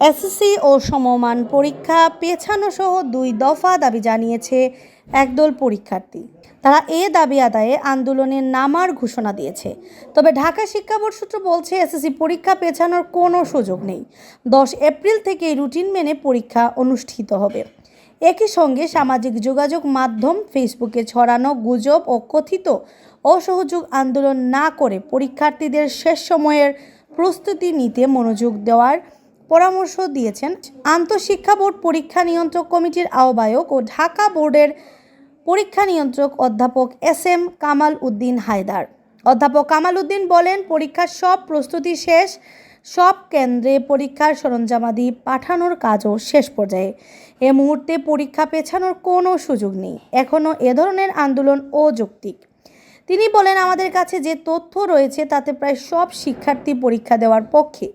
SSC ও সমমান পরীক্ষা পেছানো সহ দুই দফা দাবি জানিয়েছে একদল পরীক্ষার্থী। তারা এ দাবি আদায়ে আন্দোলনে নামার ঘোষণা দিয়েছে। তবে ঢাকা শিক্ষা বোর্ড সূত্র বলছে, এসএসসি পরীক্ষা পেছানোর কোনো সুযোগ নেই। দশ এপ্রিল থেকে রুটিন মেনে পরীক্ষা অনুষ্ঠিত হবে। একই সঙ্গে সামাজিক যোগাযোগ মাধ্যম, ফেসবুকে ছড়ানো গুজব ও কথিত অসহযোগ আন্দোলন না করে পরীক্ষার্থীদের শেষ সময়ের প্রস্তুতি নিতে মনোযোগ দেওয়ার পরামর্শ দিয়েছেন আন্তঃশিক্ষা বোর্ড পরীক্ষা নিয়ন্ত্রক কমিটির আহ্বায়ক ও ঢাকা বোর্ডের পরীক্ষা নিয়ন্ত্রক অধ্যাপক এস এম কামাল উদ্দিন হায়দার। অধ্যাপক কামাল উদ্দিন বলেন, পরীক্ষার সব প্রস্তুতি শেষ, সব কেন্দ্রে পরীক্ষার সরঞ্জামাদি পাঠানোর কাজও শেষ পর্যায়ে। এ মুহূর্তে পরীক্ষা পেছানোর কোনো সুযোগ নেই। এখনও এ ধরনের আন্দোলন অযৌক্তিক। তিনি বলেন, আমাদের কাছে যে তথ্য রয়েছে তাতে প্রায় সব শিক্ষার্থী পরীক্ষা দেওয়ার পক্ষে।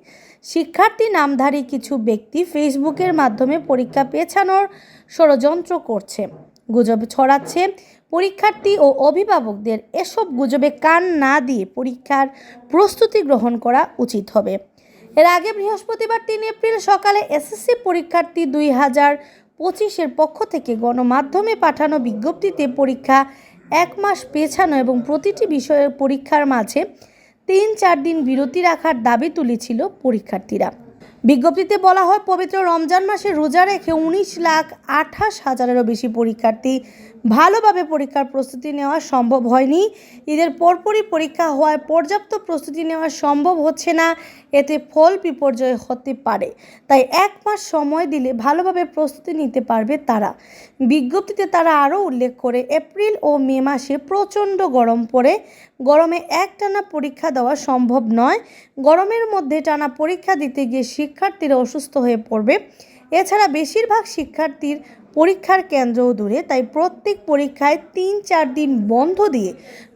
শিক্ষার্থী নামধারী কিছু ব্যক্তি ফেসবুকের মাধ্যমে পরীক্ষা পেছানোর ষড়যন্ত্র করছে। গুজব ছড়াচ্ছে। পরীক্ষার্থী ও অভিভাবকদের এসব গুজবে কান না দিয়ে পরীক্ষার প্রস্তুতি গ্রহণ করা উচিত হবে। এর আগে বৃহস্পতিবার তিন এপ্রিল সকালে এসএসসি পরীক্ষার্থী দুই হাজার পঁচিশের পক্ষ থেকে গণমাধ্যমে পাঠানো বিজ্ঞপ্তিতে পরীক্ষা এক মাস পেছানো এবং প্রতিটি বিষয়ের পরীক্ষার মাঝে তিন চার দিন বিরতি রাখার দাবি তুলেছিল পরীক্ষার্থীরা। বিজ্ঞপ্তিতে বলা হয়, পবিত্র রমজান মাসে রোজা রেখে উনিশ লাখ আঠাশ হাজারেরও বেশি পরীক্ষার্থী ভালোভাবে পরীক্ষার প্রস্তুতি নেওয়া সম্ভব হয়নি। ঈদের পরপরই পরীক্ষা হওয়ায় পর্যাপ্ত প্রস্তুতি নেওয়া সম্ভব হচ্ছে না। এতে ফল বিপর্যয় হতে পারে। তাই এক মাস সময় দিলে ভালোভাবে প্রস্তুতি নিতে পারবে তারা। বিজ্ঞপ্তিতে তারা আরও উল্লেখ করে, এপ্রিল ও মে মাসে প্রচণ্ড গরম পড়ে। গরমে একটানা পরীক্ষা দেওয়া সম্ভব নয়। গরমের মধ্যে টানা পরীক্ষা দিতে গিয়ে শিক্ষার্থীরা অসুস্থ হয়ে পড়বে। এছাড়া বেশিরভাগ শিক্ষার্থীর পরীক্ষার কেন্দ্রও দূরে, তাই প্রত্যেক পরীক্ষায় তিন চার দিন বন্ধ দিয়ে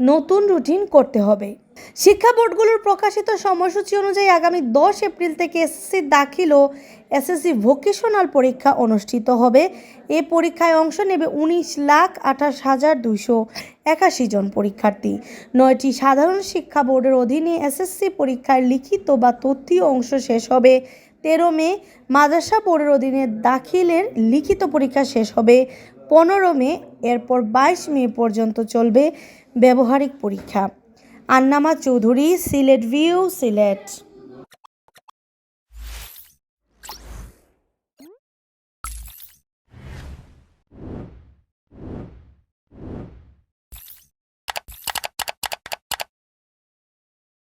নতুন রুটিন করতে হবে। শিক্ষা বোর্ডগুলোর প্রকাশিত সময়সূচি অনুযায়ী আগামী দশ এপ্রিল থেকে এসএসসি দাখিল ও এসএসসি ভোকেশনাল পরীক্ষা অনুষ্ঠিত হবে। এ পরীক্ষায় অংশ নেবে উনিশ লাখ আঠাশ হাজার দুইশো একাশি জন পরীক্ষার্থী। নয়টি সাধারণ শিক্ষা বোর্ডের অধীনে এসএসসি পরীক্ষার লিখিত বা তথ্যীয় অংশ শেষ হবে তেরো মে, মাদ্রাসা বোর্ডের অধীনে দাখিলের লিখিত পরীক্ষা শেষ হবে। পনেরো মে, এরপর বাইশ মে পর্যন্ত চলবে ব্যবহারিক পরীক্ষা। আন্নামা চৌধুরী, সিলেট ভিউ, সিলেট।